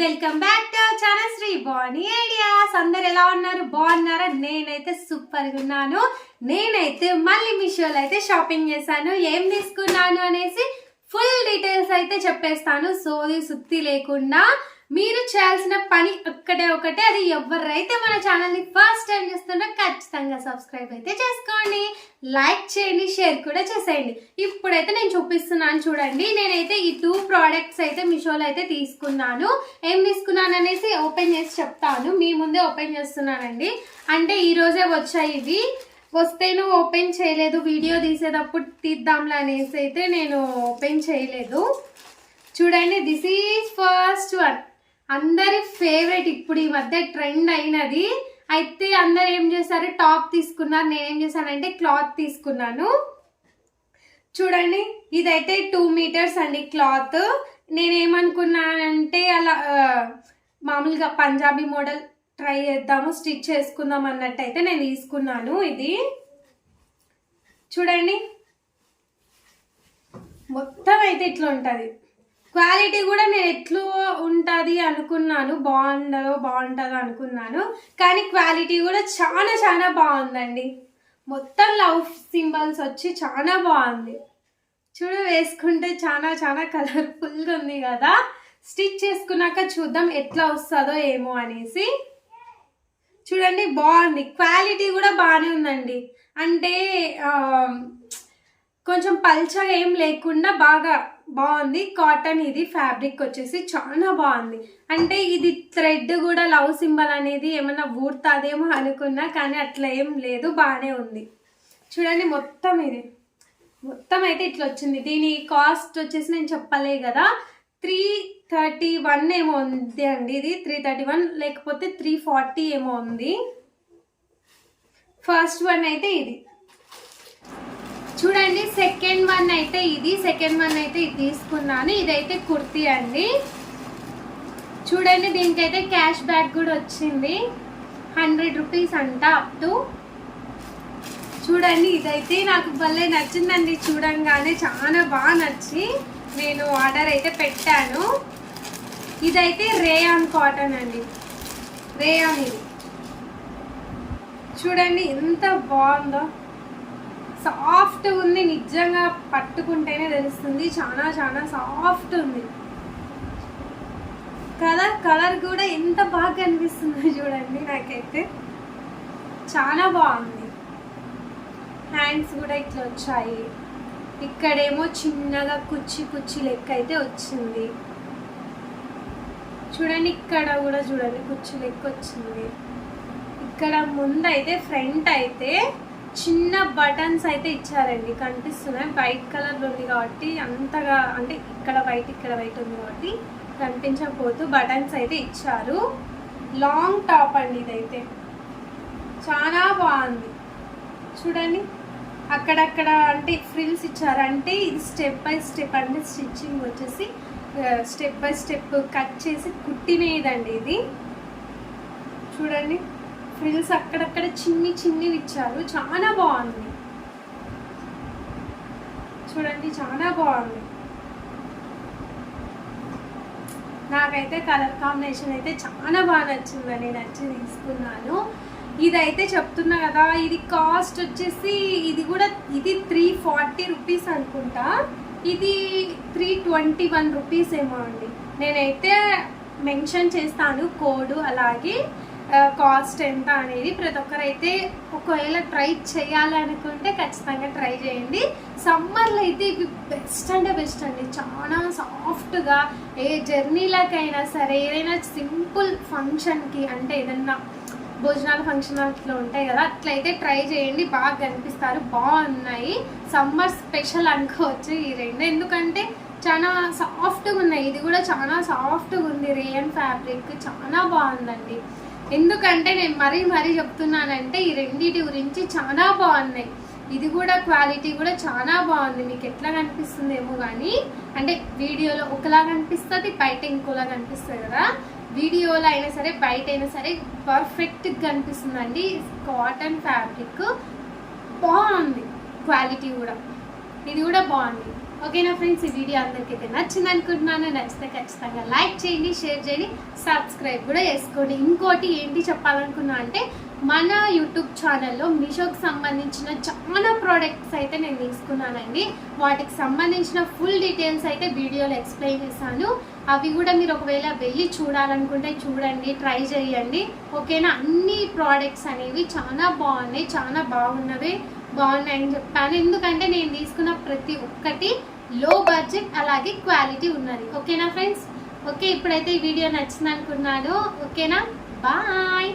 Welcome back to channel Sri Bani ideas అందరు ఎలా ఉన్నారు? బాగున్నారా? నేనైతే సూపర్గా ఉన్నాను. నేనైతే మళ్ళీ మీషోలో అయితే షాపింగ్ చేశాను. ఏం తీసుకున్నాను అనేసి ఫుల్ డీటెయిల్స్ అయితే చెప్పేస్తాను. సోది సుత్తి లేకుండా మీరు చేయాల్సిన పని ఒక్కటే ఒకటే అది ఎవరైతే మన ఛానల్ని ఫస్ట్ టైం చేస్తున్నా ఖచ్చితంగా సబ్స్క్రైబ్ అయితే చేసుకోండి. లైక్ చేయండి షేర్ కూడా చేసేయండి. ఇప్పుడైతే నేను చూపిస్తున్నాను చూడండి. నేనైతే ఈ టూ ప్రోడక్ట్స్ అయితే మీషోలో అయితే తీసుకున్నాను. ఏం తీసుకున్నాను అనేసి ఓపెన్ చేసి చెప్తాను. మీ ముందే ఓపెన్ చేస్తున్నానండి. అంటే ఈ రోజే వచ్చాయి ఇవి. వస్తేను ఓపెన్ చేయలేదు వీడియో తీసేటప్పుడు తీద్దాంలే అనేసి అయితే నేను ఓపెన్ చేయలేదు. చూడండి దిస్ ఈజ్ ఫస్ట్ వన్ అందరి ఫేవరెట్ ఇప్పుడు ఈ మధ్య ట్రెండ్ అయినది. అయితే అందరు ఏం చేశారు? టాప్ తీసుకున్నారు. నేనేం చేశానంటే క్లాత్ తీసుకున్నాను. చూడండి ఇదైతే టూ మీటర్స్ అండి క్లాత్ నేనేమనుకున్నానంటే అలా మామూలుగా పంజాబీ మోడల్ ట్రై చేద్దాము స్టిచ్ చేసుకుందాం అన్నట్టయితే నేను తీసుకున్నాను ఇది. చూడండి మొత్తం అయితే ఇట్లా ఉంటుంది. క్వాలిటీ కూడా నేను ఎట్లా ఉంటుంది అనుకున్నాను. బాగుండదో బాగుంటుందో అనుకున్నాను. కానీ క్వాలిటీ కూడా చాలా చాలా బాగుందండి. మొత్తం లవ్ సింబల్స్ వచ్చి చాలా బాగుంది. చూడు వేసుకుంటే చాలా చాలా కలర్ఫుల్గా ఉంది కదా. స్టిచ్ చేసుకున్నాక చూద్దాం ఎట్లా వస్తుందో ఏమో అనేసి. చూడండి బాగుంది. క్వాలిటీ కూడా బాగానే ఉందండి. అంటే కొంచెం పల్చగా ఏం లేకుండా బాగా బాగుంది. కాటన్ ఇది ఫ్యాబ్రిక్ వచ్చేసి చాలా బాగుంది. అంటే ఇది థ్రెడ్ కూడా లవ్ సింబల్ అనేది ఏమన్నా ఊడుతుందేమో అనుకున్నా కానీ అట్లా ఏం లేదు బాగానే ఉంది. చూడండి మొత్తం ఇది. మొత్తం అయితే ఇట్లా వచ్చింది. దీని కాస్ట్ వచ్చేసి నేను చెప్పలే కదా త్రీ థర్టీ వన్ ఏమో ఉంది అండి ఇది. త్రీ థర్టీ వన్ లేకపోతే త్రీ ఫార్టీ ఏమో ఉంది. ఫస్ట్ వన్ అయితే ఇది. చూడండి సెకండ్ వన్ అయితే ఇది సెకండ్ వన్ అయితే ఇది తీసుకున్నాను. ఇదైతే కుర్తీ అండి. చూడండి దీనికైతే క్యాష్ బ్యాక్ కూడా వచ్చింది. హండ్రెడ్ రూపీస్ అంట అప్ టు చూడండి ఇదైతే నాకు భలే నచ్చిందండి చూడంగానే. చాలా బాగా నచ్చి నేను ఆర్డర్ అయితే పెట్టాను. ఇదైతే రేయాన్ కాటన్ అండి. రేయాన్ ఇది. చూడండి ఎంత బాగుందో. సాఫ్ట్ ఉంది నిజంగా పట్టుకుంటేనే తెలుస్తుంది. చాలా చాలా సాఫ్ట్ ఉంది. కలర్ కలర్ కూడా ఎంత బాగా కనిపిస్తుందో చూడండి నాకైతే. చాలా బాగుంది. హ్యాండ్స్ కూడా ఇట్లా వచ్చాయి. ఇక్కడేమో చిన్నగా కుచ్చి కుచ్చి లెక్క అయితే వచ్చింది. చూడండి ఇక్కడ కూడా చూడండి కుచ్చి లెక్క వచ్చింది. ఇక్కడ ముందైతే ఫ్రంట్ అయితే చిన్న బటన్స్ అయితే ఇచ్చారండి కనిపిస్తున్నాయి. వైట్ కలర్లో ఉంది కాబట్టి అంతగా అంటే ఇక్కడ వైట్ ఇక్కడ వైట్ ఉంది కాబట్టి కనిపించకపోతూ బటన్స్ అయితే ఇచ్చారు. లాంగ్ టాప్ అండి ఇదైతే. చాలా బాగుంది. చూడండి అక్కడక్కడ అంటే ఫ్రిల్స్ ఇచ్చారంటే ఇది స్టెప్ బై స్టెప్ అంటే స్టిచ్చింగ్ వచ్చేసి స్టెప్ బై స్టెప్ కట్ చేసి కుట్టినేదండి ఇది. చూడండి. ఫ్రిల్స్ అక్కడక్కడ చిన్ని చిన్నివి ఇచ్చారు. చాలా బాగుంది. చూడండి చాలా బాగుంది. నాకైతే కలర్ కాంబినేషన్ అయితే చాలా బాగా నచ్చిందని నచ్చి తీసుకున్నాను. ఇదైతే చెప్తున్నా కదా ఇది కాస్ట్ వచ్చేసి ఇది కూడా ఇది త్రీ ఫార్టీ రూపీస్ అనుకుంటా. ఇది త్రీ ట్వంటీ వన్ రూపీస్ ఏమో అండి. నేనైతే మెన్షన్ చేస్తాను కోడ్ అలాగే. కాస్ట్ ఎంత అనేది ప్రతి ఒక్కరైతే ఒకవేళ ట్రై చేయాలనుకుంటే ఖచ్చితంగా ట్రై చేయండి. సమ్మర్లో అయితే ఇవి బెస్ట్ అంటే బెస్ట్ అండి. చాలా సాఫ్ట్గా ఏ జర్నీలకైనా సరే ఏదైనా సింపుల్ ఫంక్షన్కి అంటే ఏదైనా భోజనాలు ఫంక్షన్ అట్లా ఉంటాయి కదా అట్లయితే ట్రై చేయండి. బాగా కనిపిస్తారు బాగున్నాయి. సమ్మర్ స్పెషల్ అనుకోవచ్చు ఈ రెండు. ఎందుకంటే చాలా సాఫ్ట్గా ఉన్నాయి. ఇది కూడా చాలా సాఫ్ట్గా ఉంది. రేయన్ ఫ్యాబ్రిక్ చాలా బాగుందండి. ఎందుకంటే నేను మరీ మరీ చెప్తున్నానంటే ఈ రెండింటి గురించి చాలా బాగున్నాయి. ఇది కూడా క్వాలిటీ కూడా చాలా బాగుంది. మీకు ఎట్లా కనిపిస్తుందేమో కానీ అంటే వీడియోలో ఒకలా కనిపిస్తుంది బయట ఇంకోలా కనిపిస్తుంది కదా. వీడియోలో అయినా సరే బయట అయినా సరే పర్ఫెక్ట్గా కనిపిస్తుందండి. Cotton fabric. బాగుంది. క్వాలిటీ కూడా. ఇది కూడా బాగుంది. ఓకేనా ఫ్రెండ్స్? ఈ వీడియో అందరికైతే నచ్చింది అనుకుంటున్నాను నచ్చితే ఖచ్చితంగా లైక్ చేయండి షేర్ చేయండి సబ్స్క్రైబ్ కూడా చేసుకోండి. ఇంకోటి ఏంటి చెప్పాలనుకున్నా అంటే మన యూట్యూబ్ ఛానల్లో మీషోకి సంబంధించిన చాలా ప్రోడక్ట్స్ అయితే నేను తీసుకున్నానండి. వాటికి సంబంధించిన ఫుల్ డీటెయిల్స్ అయితే వీడియోలో ఎక్స్ప్లెయిన్ చేశాను. అవి కూడా మీరు ఒకవేళ వెళ్ళి చూడాలనుకుంటే చూడండి ట్రై చేయండి. ఓకేనా? అన్ని ప్రోడక్ట్స్ అనేవి చాలా బాగున్నాయి చాలా బాగున్నవి. బాగున్నాయని చెప్పాను ఎందుకంటే నేను తీసుకున్న ప్రతి ఒక్కటి లో బడ్జెట్ అలాగే క్వాలిటీ ఉన్నది. ఓకేనా ఫ్రెండ్స్ ఓకే ఇప్పుడైతే ఈ వీడియో నచ్చింది అనుకున్నాను ఓకేనా బాయ్